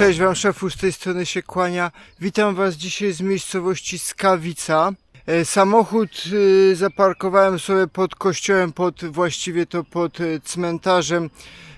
Cześć Wam szefu, z tej strony się kłania. Witam Was dzisiaj z miejscowości Skawica. E, Samochód y, zaparkowałem sobie pod kościołem, pod, właściwie to pod e, cmentarzem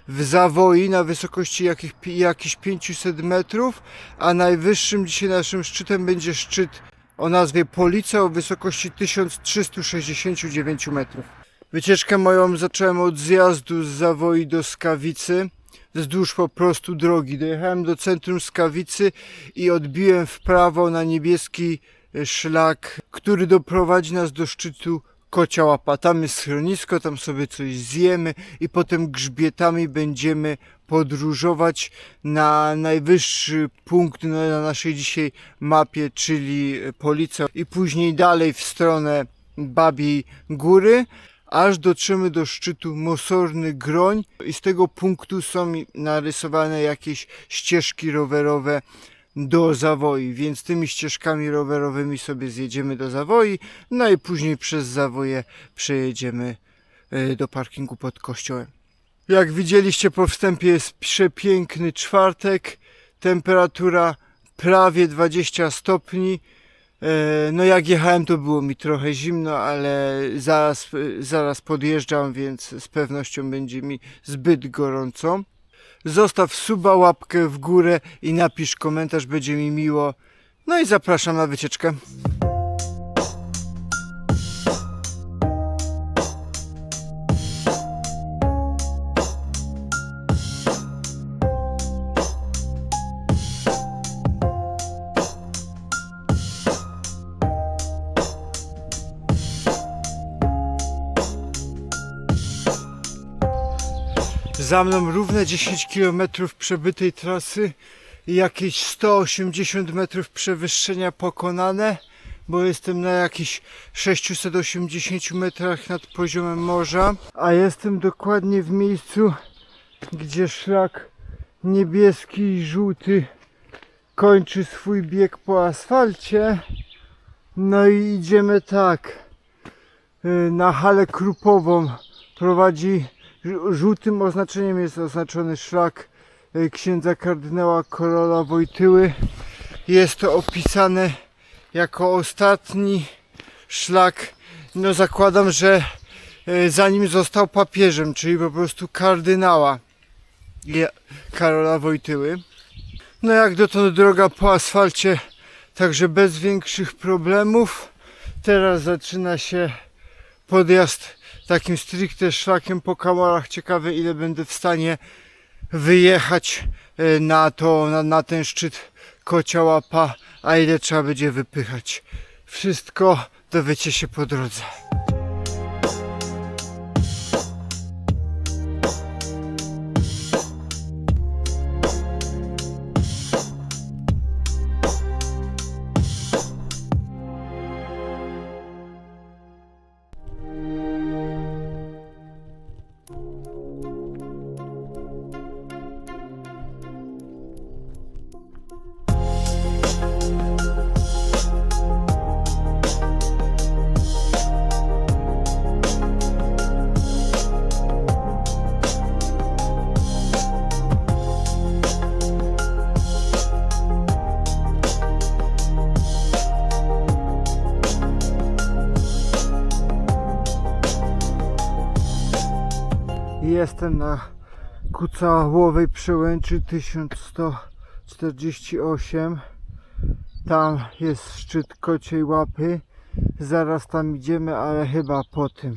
w Zawoi na wysokości jakich, jakichś 500 metrów, a najwyższym dzisiaj naszym szczytem będzie szczyt o nazwie Polica o wysokości 1369 metrów. Wycieczkę moją zacząłem od zjazdu z Zawoi do Skawicy wzdłuż po prostu drogi. Dojechałem do centrum Skawicy i odbiłem w prawo na niebieski e, szlak, który doprowadzi nas do szczytu Kocia Łapa. Tam jest schronisko, tam sobie coś zjemy i potem grzbietami będziemy podróżować na najwyższy punkt na na naszej dzisiaj mapie, czyli Polica i później dalej w stronę Babiej Góry aż dotrzemy do szczytu Mosorny Groń i z tego punktu są narysowane jakieś ścieżki rowerowe do Zawoi, więc tymi ścieżkami rowerowymi sobie zjedziemy do Zawoi, no i później przez Zawoje przejedziemy e, do parkingu pod kościołem. Jak widzieliście po wstępie jest przepiękny czwartek, temperatura prawie 20 stopni, No jak jechałem to było mi trochę zimno, ale zaraz, zaraz podjeżdżam, więc z pewnością będzie mi zbyt gorąco. Zostaw suba, łapkę w górę i napisz komentarz, będzie mi miło. No i zapraszam na wycieczkę. Za mną równe 10 km przebytej trasy i jakieś 180 metrów przewyższenia pokonane, bo jestem na jakichś 680 metrach nad poziomem morza, a jestem dokładnie w miejscu, gdzie szlak niebieski i żółty kończy swój bieg po asfalcie. No i idziemy tak. y, Na halę krupową prowadzi Żółtym oznaczeniem jest oznaczony szlak e, księdza kardynała Korola Wojtyły. Jest to opisane jako ostatni szlak. No zakładam, że e, zanim został papieżem, czyli po prostu kardynała Karola Wojtyły. No jak dotąd droga po asfalcie, także bez większych problemów. Teraz zaczyna się podjazd takim stricte szlakiem po kamarach. Ciekawe ile będę w stanie wyjechać e, na to, na, na ten szczyt kocia łapa, a ile trzeba będzie wypychać. Wszystko dowiecie się po drodze. Jestem na Kucałowej przełęczy 1148. Tam jest szczyt kociej łapy. Zaraz tam idziemy, ale chyba po tym.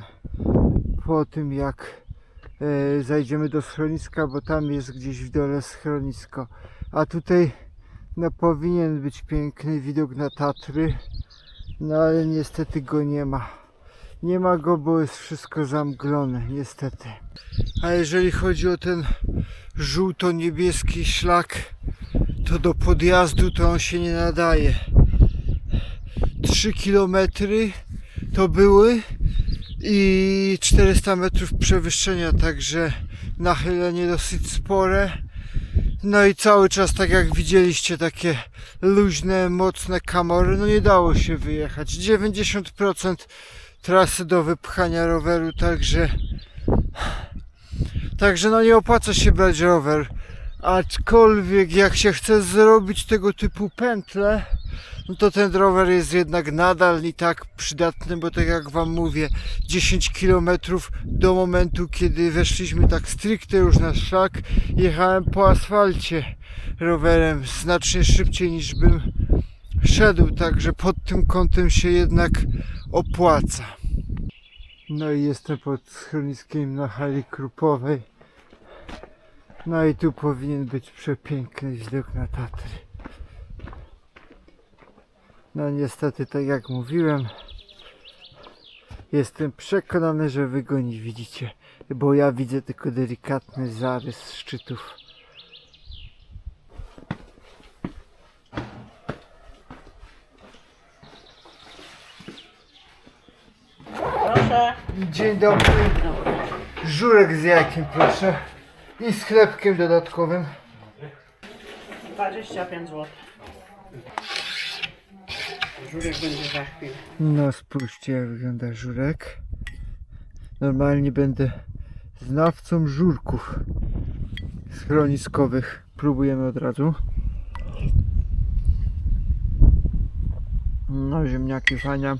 Po tym jak e, zajdziemy do schroniska, bo tam jest gdzieś w dole schronisko. A tutaj no, powinien być piękny widok na Tatry. No ale niestety go nie ma. Nie ma go, bo jest wszystko zamglone, niestety. A jeżeli chodzi o ten żółto-niebieski szlak, to do podjazdu to on się nie nadaje. 3 km to były i 400 metrów przewyższenia, także nachylenie dosyć spore. No i cały czas, tak jak widzieliście, takie luźne, mocne kamory, no nie dało się wyjechać. 90% trasy do wypchania roweru, także Także no nie opłaca się brać rower, Aczkolwiek jak się chce zrobić tego typu pętle, no to ten rower jest jednak nadal i tak przydatny, bo tak jak wam mówię, 10 km do momentu, kiedy weszliśmy tak stricte już na szlak, jechałem po asfalcie rowerem. Znacznie szybciej niż bym szedł, także pod tym kątem się jednak opłaca. No i jestem pod schroniskiem na hali krupowej. No i tu powinien być przepiękny widok na Tatry. No niestety, tak jak mówiłem, jestem przekonany, że wy go nie widzicie, bo ja widzę tylko delikatny zarys szczytów. Proszę. Dzień dobry. Żurek z jajkiem proszę. I z chlebkiem dodatkowym. 25 zł. Żurek będzie za chwilę. No spójrzcie jak wygląda żurek. Normalnie będę znawcą żurków schroniskowych. Próbujemy od razu. No ziemniaki fajnie.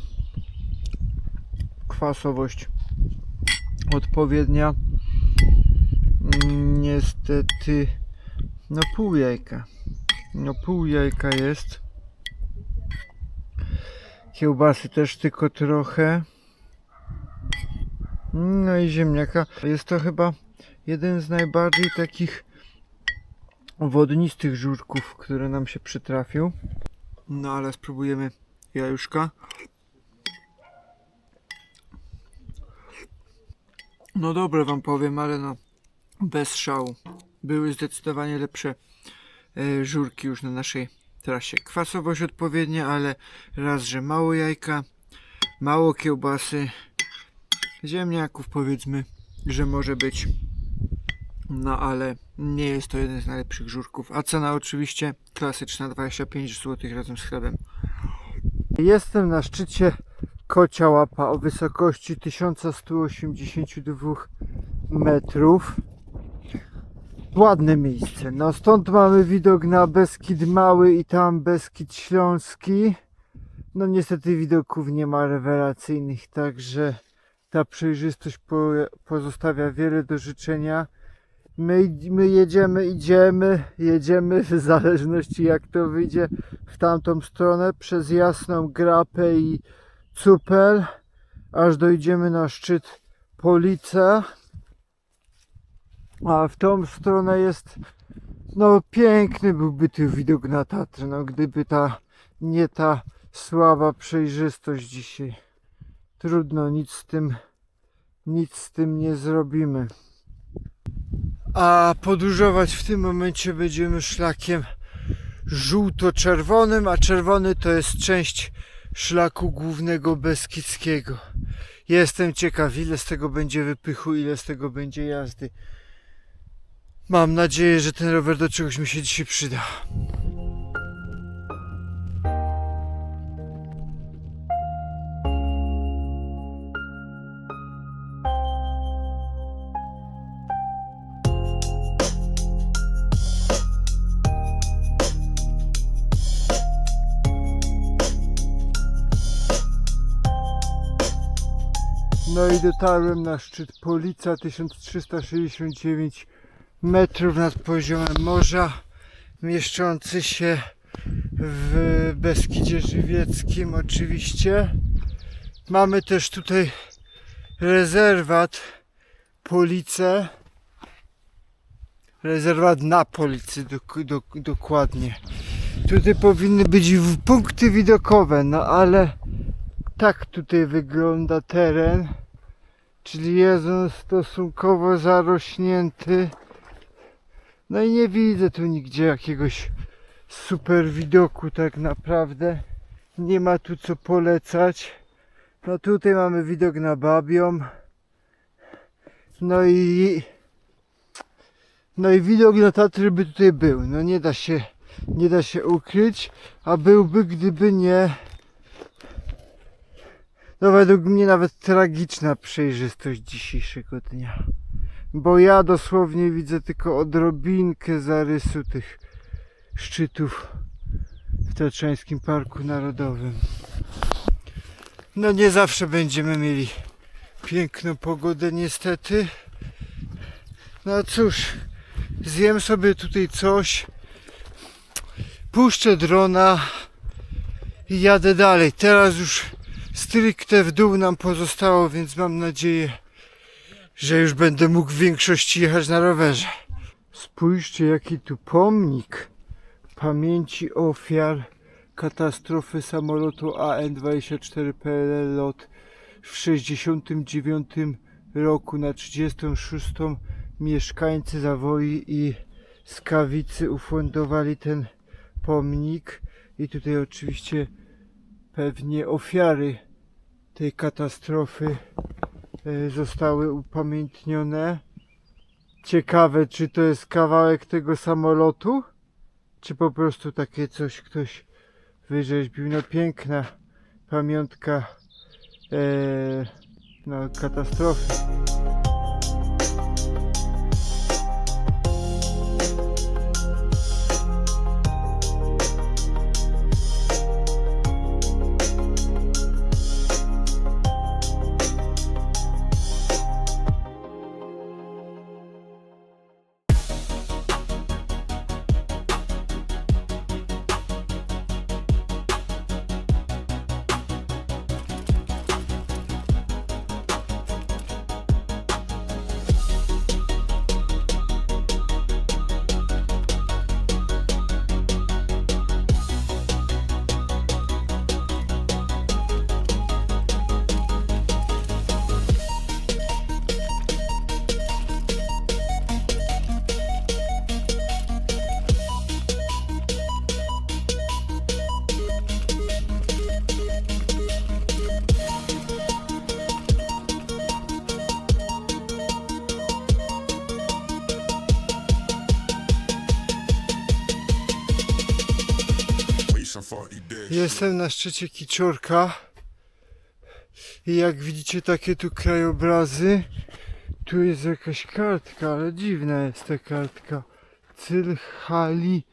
Kwasowość odpowiednia. Mm, Niestety no pół jajka. No pół jajka jest. Kiełbasy też tylko trochę. No i ziemniaka. Jest to chyba jeden z najbardziej takich wodnistych żurków, który nam się przytrafił. No ale spróbujemy jajuszka. No dobre wam powiem, ale no bez szału. Były zdecydowanie lepsze e, żurki już na naszej trasie. Kwasowość odpowiednia, ale raz, że mało jajka, mało kiełbasy, ziemniaków powiedzmy, że może być. No ale nie jest to jeden z najlepszych żurków. A cena oczywiście klasyczna 25 zł razem z chlebem. Jestem na szczycie Kocia Łapa o wysokości 1182 metrów. Ładne miejsce. No stąd mamy widok na Beskid Mały i tam Beskid Śląski. No niestety widoków nie ma rewelacyjnych, także ta przejrzystość po, pozostawia wiele do życzenia. My, my jedziemy, idziemy, jedziemy w zależności jak to wyjdzie w tamtą stronę przez Jasną Grapę i Cupel, aż dojdziemy na szczyt Police. A w tą stronę jest, no piękny byłby tu widok na Tatry, no gdyby ta, nie ta słaba przejrzystość dzisiaj. Trudno, nic z tym, nic z tym nie zrobimy. A podróżować w tym momencie będziemy szlakiem żółto-czerwonym, a czerwony to jest część szlaku głównego Beskidzkiego. Jestem ciekaw, ile z tego będzie wypychu, ile z tego będzie jazdy. Mam nadzieję, że ten rower do czegoś mi się dzisiaj przyda. No i dotarłem na szczyt Polica 1369 metrów nad poziomem morza, mieszczący się w Beskidzie Żywieckim oczywiście. Mamy też tutaj rezerwat Police. Rezerwat na Policy dok- dok- dokładnie. Tutaj powinny być punkty widokowe, no ale tak tutaj wygląda teren. Czyli jest on stosunkowo zarośnięty. No i nie widzę tu nigdzie jakiegoś super widoku tak naprawdę. Nie ma tu co polecać. No tutaj mamy widok na Babią. No i no i widok na Tatry by tutaj był. No nie da się nie da się ukryć, a byłby gdyby nie no według mnie nawet tragiczna przejrzystość dzisiejszego dnia. bo ja dosłownie widzę tylko odrobinkę zarysu tych szczytów w Tatrzańskim Parku Narodowym. No nie zawsze będziemy mieli piękną pogodę niestety. No cóż, zjem sobie tutaj coś, puszczę drona i jadę dalej. Teraz już stricte w dół nam pozostało, więc mam nadzieję, że już będę mógł w większości jechać na rowerze. Spójrzcie jaki tu pomnik pamięci ofiar katastrofy samolotu AN-24 PLL LOT w 69 roku na 36 mieszkańcy Zawoi i Skawicy ufundowali ten pomnik i tutaj oczywiście pewnie ofiary tej katastrofy e, zostały upamiętnione. Ciekawe, czy to jest kawałek tego samolotu, czy po prostu takie coś ktoś wyrzeźbił. No piękna pamiątka e, no, katastrofy. Jestem na szczycie Kiczorka i jak widzicie takie tu krajobrazy, tu jest jakaś kartka, ale dziwna jest ta kartka. Cyl hali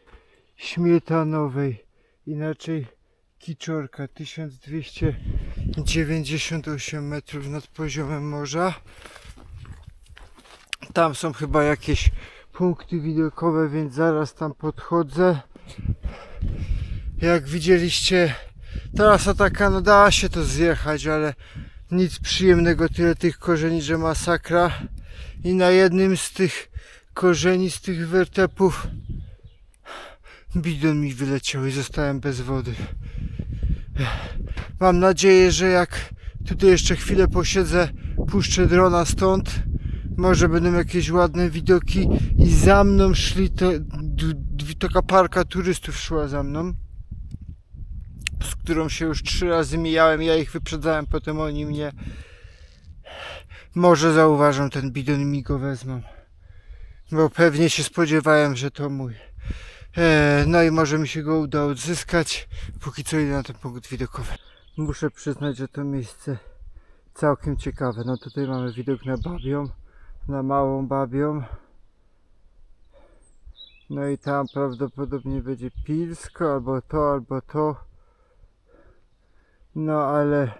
śmietanowej, inaczej Kiczorka, 1298 metrów nad poziomem morza. Tam są chyba jakieś punkty widokowe, więc zaraz tam podchodzę. Jak widzieliście, trasa taka, no da się to zjechać, ale nic przyjemnego, tyle tych korzeni, że masakra. I na jednym z tych korzeni, z tych wertepów bidon mi wyleciał i zostałem bez wody. Mam nadzieję, że jak tutaj jeszcze chwilę posiedzę, puszczę drona stąd. Może będą jakieś ładne widoki i za mną szli d- taka parka turystów szła za mną którą się już trzy razy mijałem, ja ich wyprzedzałem, potem oni mnie może zauważą ten bidon i mi go wezmą. Bo pewnie się spodziewałem, że to mój. E, no i może mi się go uda odzyskać. Póki co idę na ten punkt widokowy. Muszę przyznać, że to miejsce całkiem ciekawe. No tutaj mamy widok na Babią, na Małą Babią. No i tam prawdopodobnie będzie Pilsko, albo to, albo to. No ale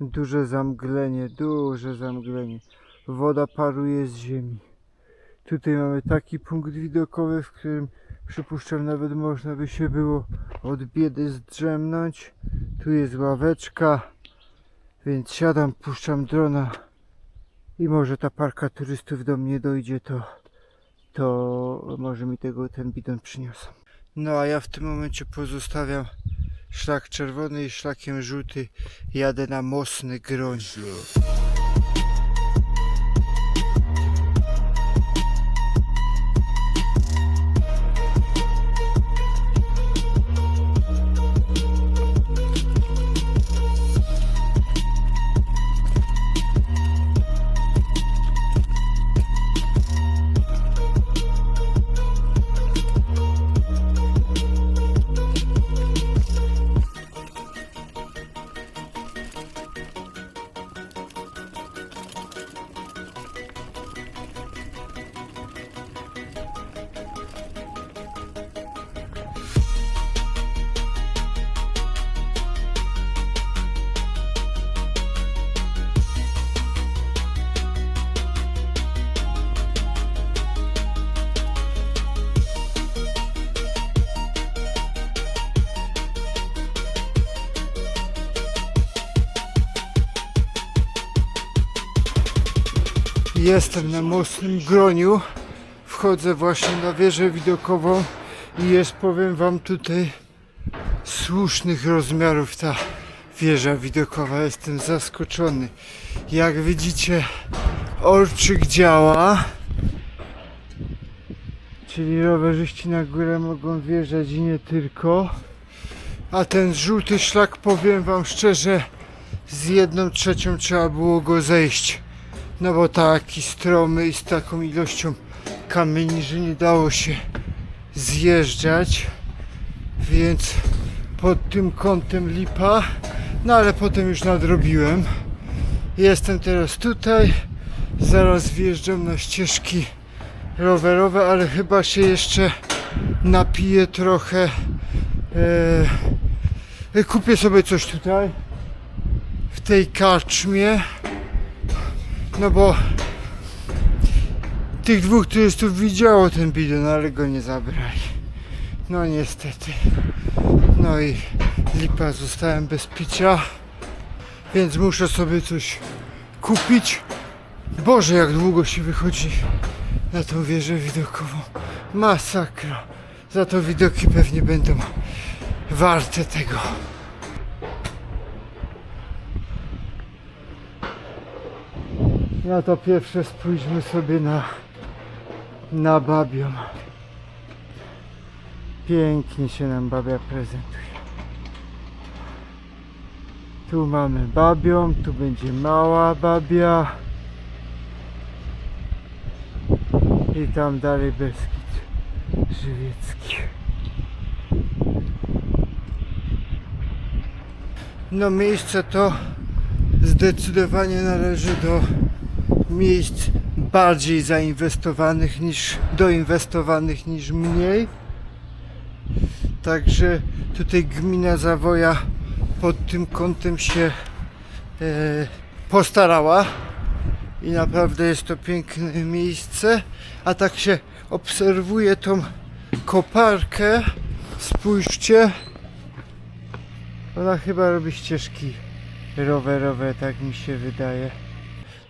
duże zamglenie, duże zamglenie. Woda paruje z ziemi. Tutaj mamy taki punkt widokowy, w którym przypuszczam nawet można by się było od biedy zdrzemnąć. Tu jest ławeczka, więc siadam, puszczam drona i może ta parka turystów do mnie dojdzie, to, to może mi tego ten bidon przyniosą. No a ja w tym momencie pozostawiam szlak czerwony i szlakiem żółty jadę na mocny groń. Jestem na mocnym groniu. Wchodzę właśnie na wieżę widokową i jest, powiem wam, tutaj słusznych rozmiarów ta wieża widokowa. Jestem zaskoczony. Jak widzicie, orczyk działa. Czyli rowerzyści na górę mogą wjeżdżać i nie tylko. A ten żółty szlak, powiem wam szczerze, z jedną trzecią trzeba było go zejść. No bo taki stromy i z taką ilością kamieni, że nie dało się zjeżdżać. Więc pod tym kątem lipa. No ale potem już nadrobiłem. Jestem teraz tutaj. Zaraz wjeżdżam na ścieżki rowerowe, ale chyba się jeszcze napiję trochę. Eee, kupię sobie coś tutaj w tej karczmie. No bo tych dwóch turystów widziało ten bidon, ale go nie zabrali. No niestety. No i lipa, zostałem bez picia. Więc muszę sobie coś kupić. Boże, jak długo się wychodzi na tą wieżę widokową. Masakra. Za to widoki pewnie będą warte tego. No to pierwsze spójrzmy sobie na, na babią. Pięknie się nam babia prezentuje. Tu mamy babią, tu będzie mała babia. I tam dalej Beskid Żywiecki. No miejsce to zdecydowanie należy do miejsc bardziej zainwestowanych niż doinwestowanych niż mniej. Także tutaj gmina Zawoja pod tym kątem się e, postarała i naprawdę jest to piękne miejsce. A tak się obserwuje tą koparkę. Spójrzcie. Ona chyba robi ścieżki rowerowe, tak mi się wydaje.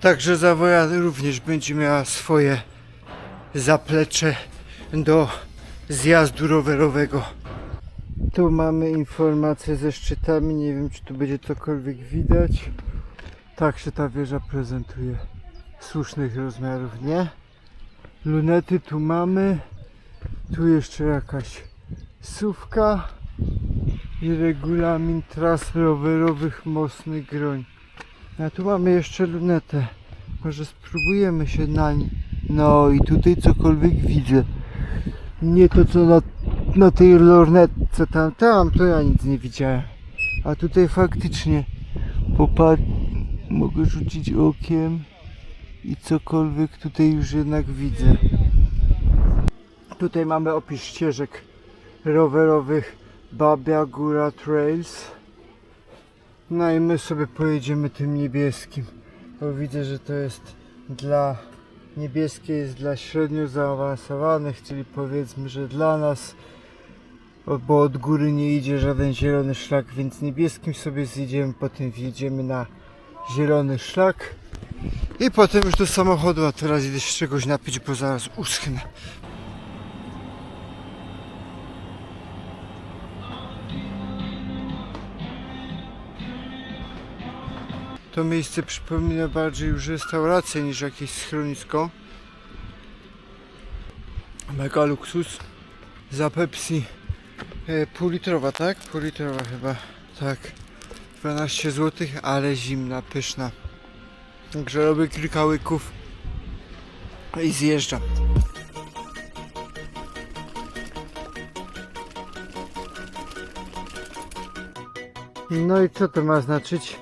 Także Zawoja również będzie miała swoje zaplecze do zjazdu rowerowego. Tu mamy informacje ze szczytami, nie wiem czy tu będzie cokolwiek widać. Tak się ta wieża prezentuje. Słusznych rozmiarów, nie? Lunety tu mamy. Tu jeszcze jakaś sówka i regulamin tras rowerowych Mocny Groń. A tu mamy jeszcze lunetę. Może spróbujemy się na No i tutaj cokolwiek widzę. Nie to co na, na tej lornetce tam, tam to ja nic nie widziałem. A tutaj faktycznie popatrz, mogę rzucić okiem i cokolwiek tutaj już jednak widzę. Tutaj mamy opis ścieżek rowerowych Babia Góra Trails. No i my sobie pojedziemy tym niebieskim. Bo widzę, że to jest dla niebieskie jest dla średnio zaawansowanych, czyli powiedzmy, że dla nas, bo od góry nie idzie żaden zielony szlak, więc niebieskim sobie zjedziemy, potem wjedziemy na zielony szlak i potem już do samochodu, a teraz idę się czegoś napić, bo zaraz uschnę. To miejsce przypomina bardziej już restaurację niż jakieś schronisko. Mega luksus. Za Pepsi e, półlitrowa, tak? Półlitrowa chyba. Tak. 12 zł, ale zimna, pyszna. Także robię kilka łyków i zjeżdżam. No i co to ma znaczyć?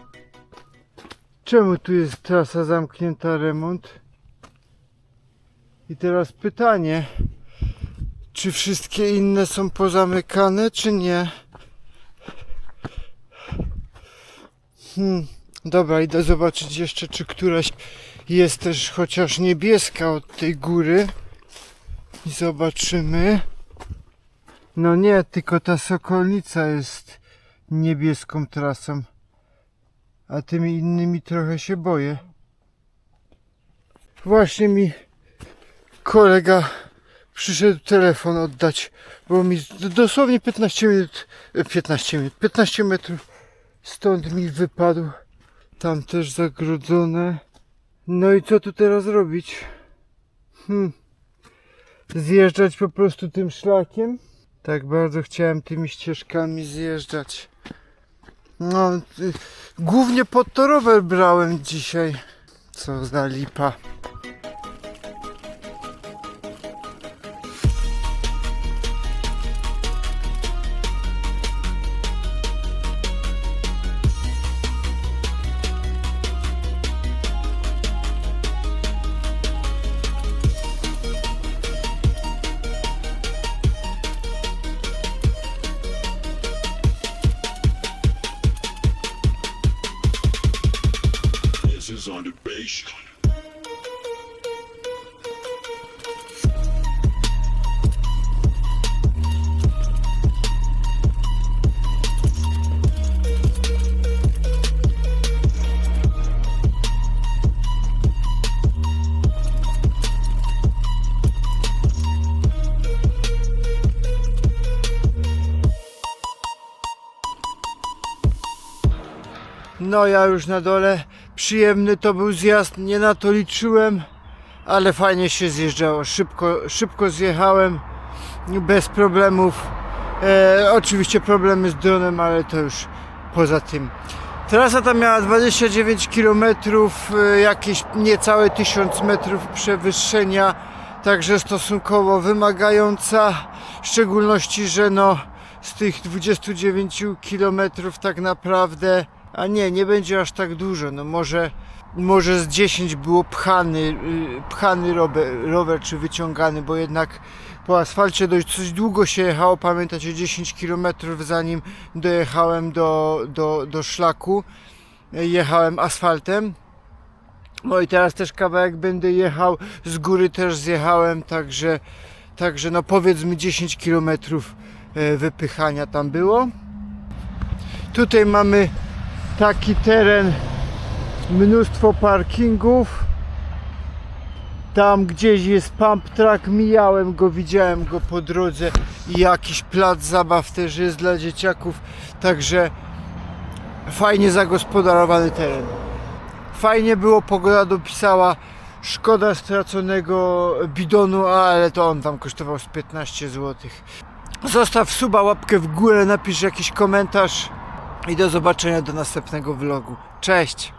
Czemu tu jest trasa zamknięta remont? I teraz pytanie, czy wszystkie inne są pozamykane, czy nie? Hmm, dobra, idę zobaczyć jeszcze, czy któraś jest też chociaż niebieska od tej góry. I zobaczymy. No nie, tylko ta Sokolnica jest niebieską trasą. A tymi innymi trochę się boję. Właśnie mi kolega przyszedł telefon oddać, bo mi dosłownie 15 minut, e, 15 minut, 15 metrów stąd mi wypadł. Tam też zagrodzone. No i co tu teraz robić? Hmm. Zjeżdżać po prostu tym szlakiem? Tak bardzo chciałem tymi ścieżkami zjeżdżać. No, y, głównie pod to rower brałem dzisiaj. Co za lipa. Is on the base. No ja już na dole. Przyjemny to był zjazd, nie na to liczyłem, ale fajnie się zjeżdżało. Szybko, szybko zjechałem, bez problemów. E, oczywiście problemy z dronem, ale to już poza tym. Trasa ta miała 29 km, e, jakieś niecałe 1000 metrów przewyższenia, także stosunkowo wymagająca, w szczególności, że no z tych 29 km tak naprawdę, a nie, nie będzie aż tak dużo, no może, może z 10 było pchany, y, pchany rower, rower czy wyciągany, bo jednak po asfalcie dość coś długo się jechało, pamiętacie 10 km zanim dojechałem do, do, do szlaku, jechałem asfaltem. No i teraz też kawałek będę jechał, z góry też zjechałem, także, także no powiedzmy 10 km wypychania tam było. Tutaj mamy taki teren, mnóstwo parkingów. Tam gdzieś jest pump track, mijałem go, widziałem go po drodze i jakiś plac zabaw też jest dla dzieciaków, także fajnie zagospodarowany teren. Fajnie było, pogoda dopisała. Szkoda straconego bidonu, ale to on tam kosztował z 15 zł. Zostaw suba, łapkę w górę, napisz jakiś komentarz i do zobaczenia do następnego vlogu. Cześć!